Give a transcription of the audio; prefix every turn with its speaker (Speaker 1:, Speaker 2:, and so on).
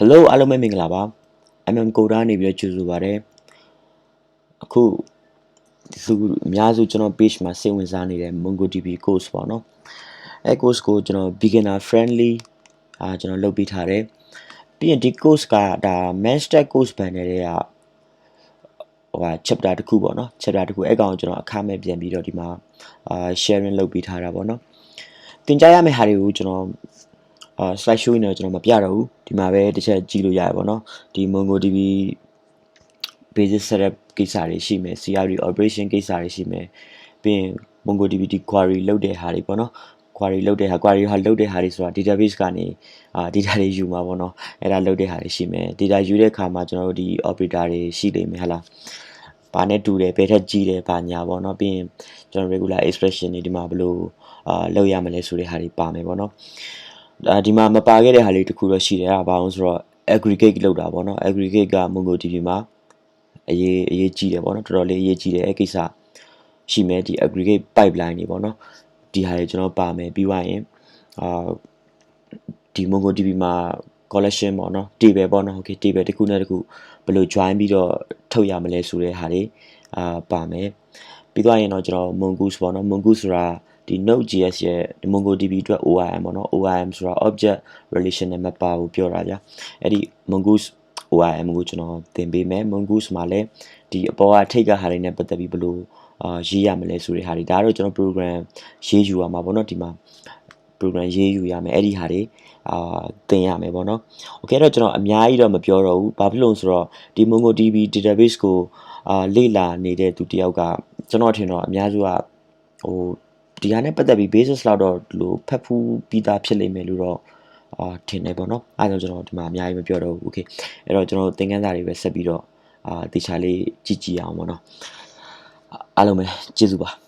Speaker 1: Hello အားလုံးပဲမင်္ဂလာပါ MM ကိုဒါနေပြီးတော့ကြိုဆိုပါရစေအခုဒီစုအများစုကျွန်တော် page မှာစိတ်ဝင်စားနေတဲ့ MongoDB course ပေါ့နော်အဲ course ကိုကျွန်တော် beginner friendly အာကျွန်တော်လုပ်ပေးထားတယ်ပြီးရင်ဒီ course ကဒါ master course ဘန်နေတဲ့ကဟိုဟာ chapter တစ်ခုပေါ့နော် chapter တစ်ခုအဲ့ကောင်ကိုကျွန်တော်အခမဲ့ပြန်ပြီးတော့ဒီမှာအာ sharing လုပ်ပေးထားတာပေါ့နော်သင်ကြားရမယ့်ဟာတွေကိုကျွန်တော် အာ slide show နေတော့ကျွန်တော်မပြတော့ဘူးဒီမှာပဲတစ်ချက်ကြည့်လို့ရတယ်ပေါ့နော်ဒီ MongoDB basic setup ကိစ္စတွေရှိမယ် CRD operation ကိစ္စတွေရှိမယ်ပြီးရင် MongoDB query လုပ်တဲ့ဟာတွေပေါ့နော် query လုပ်တဲ့ဟာ query ဟာလုပ်တဲ့ဟာတွေဆိုတာ database ကနေအာ data တွေယူမှာပေါ့နော်အဲ့ဒါလုပ်တဲ့ဟာတွေရှိမယ် data ယူတဲ့အခါမှာကျွန်တော်တို့ဒီ operator တွေရှိနေမယ်ဟလားဘာနဲ့တူတယ်ဘယ်ထက်ကြီးတယ်ဘာညာပေါ့နော်ပြီးရင်ကျွန်တော် regular expression တွေဒီမှာဘယ်လိုအာလုပ်ရမလဲဆိုတဲ့ဟာတွေပါမယ်ပေါ့နော် အာဒီမှာမပါခဲ့တဲ့ဟာလေးတစ်ခုတော့ရှိတယ်အဲ့ဒါဘာလို့ဆိုတော့ aggregate လောက်တာပေါ့နော် aggregate က MongoDB မှာအရေးအရေးကြီးတယ်ပေါ့နော်တော်တော်လေးအရေးကြီးတယ်အဲ့ကိစ္စရှိမယ်ဒီ aggregate pipeline တွေပေါ့နော်ဒီဟာတွေကျွန်တော်ပါမယ်ပြီးွားရင်အာဒီ MongoDB မှာ collection ပေါ့နော် table ပေါ့နော် okay table တစ်ခုနဲ့တစ်ခုဘယ်လို join ပြီးတော့ထုတ်ရမလဲဆိုတဲ့ဟာတွေအာပါမယ်ပြီးတော့ရင်တော့ကျွန်တော် mongoose ပေါ့နော် mongoose ဆိုတာ ဒီ node.js ရဲ့ mongodb အတွက် ORM ပေါ့နော် ORM ဆိုတာ object relational mapper ကိုပြောတာဗျာအဲ့ဒီ mongoose ORM ကိုကျွန်တော်သင်ပေးမယ် mongoose မှာလည်းဒီအပေါ်ကထိတ်ကဟာတွေနဲ့ပတ်သက်ပြီးဘယ်လိုအာရေးရမလဲဆိုတဲ့ဟာတွေဒါတော့ကျွန်တော် program ရေးယူရမှာပေါ့နော်ဒီမှာ program ရေးယူရမယ်အဲ့ဒီဟာတွေအာသင်ရမယ်ပေါ့နော်။ Okay တော့ကျွန်တော်အများကြီးတော့မပြောတော့ဘူး။ဘာဖြစ်လို့ဆိုတော့ဒီ MongoDB database ကိုအာလေ့လာနေတဲ့သူတယောက်ကကျွန်တော်ထင်တော့အများစုကဟို ဒီဟာနဲ့ပတ်သက်ပြီး basis လောက်တော့ဒီလိုဖတ်ဖူးပြီးသားဖြစ်လိမ့်မယ်လို့တော့အာထင်တယ်ပေါ့နော်။အဲဒါကြောင့်ကျွန်တော်ဒီမှာအများကြီးမပြောတော့ဘူး။ Okay အဲ့တော့ကျွန်တော်သင်ခန်းစာတွေပဲဆက်ပြီးတော့အာတေချာလေးကြည့်ကြည့်အောင်ပေါ့နော်။အားလုံးပဲကျေးဇူးပါ။